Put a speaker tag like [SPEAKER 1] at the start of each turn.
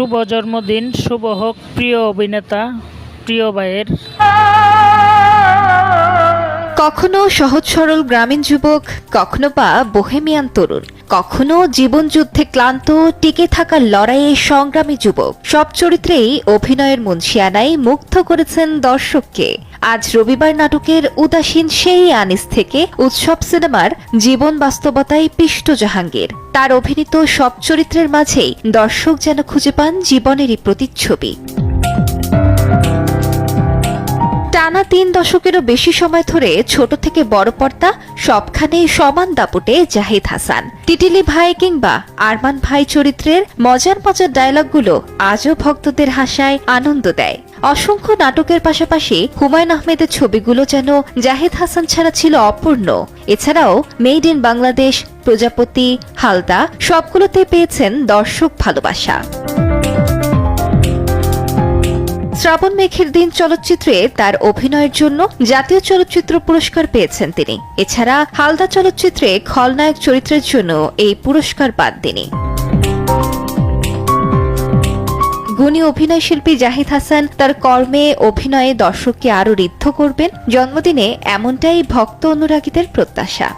[SPEAKER 1] শুভ জন্মদিন শুভ হোক, প্রিয় অভিনেতা, প্রিয় ভাইয়ের।
[SPEAKER 2] কখনো সহজ সরল গ্রামীণ যুবক, কখনো বা বোহেমিয়ান তরুণ। কখনো জীবনযুদ্ধে ক্লান্ত, টিকে থাকার লড়াইয়ে সংগ্রামী যুবক। সব চরিত্রেই অভিনয়ের মুন্সিয়ানাই মুগ্ধ করেছেন দর্শককে। আজ রবিবার নাটকের উদাসীন সেই আনিস থেকে উৎসব সিনেমার জীবন বাস্তবতায় পিষ্ট জাহাঙ্গীর তার অভিনীত সব চরিত্রের মাঝেই দর্শক যেন খুঁজে পান জীবনেরই প্রতিচ্ছবি। টানা তিন দশকেরও বেশি সময় ধরে ছোট থেকে বড় পর্দা সবখানেই সমান দাপটে জাহিদ হাসান। টিটিলি ভাই কিংবা আরমান ভাই চরিত্রের মজার মজার ডায়লগগুলো আজও ভক্তদের হাসায় আনন্দ দেয়। অসংখ্য নাটকের পাশাপাশি হুমায়ুন আহমেদের ছবিগুলো যেন জাহিদ হাসান ছাড়া ছিল অপূর্ণ। এছাড়াও মেড ইন বাংলাদেশ, প্রজাপতি, হালদা সবগুলোতে পেয়েছেন দর্শক ভালোবাসা। শ্রাবণ মেঘের দিন চলচ্চিত্রে তার অভিনয়ের জন্য জাতীয় চলচ্চিত্র পুরস্কার পেয়েছেন তিনি। এছাড়া হালদা চলচ্চিত্রে খলনায়ক চরিত্রের জন্য এই পুরস্কার পান তিনি। গুণী অভিনয় শিল্পী জাহিদ হাসান তার কর্মে অভিনয়ে দর্শককে আরও ঋদ্ধ করবেন। জন্মদিনে এমনটাই ভক্ত অনুরাগীদের প্রত্যাশা।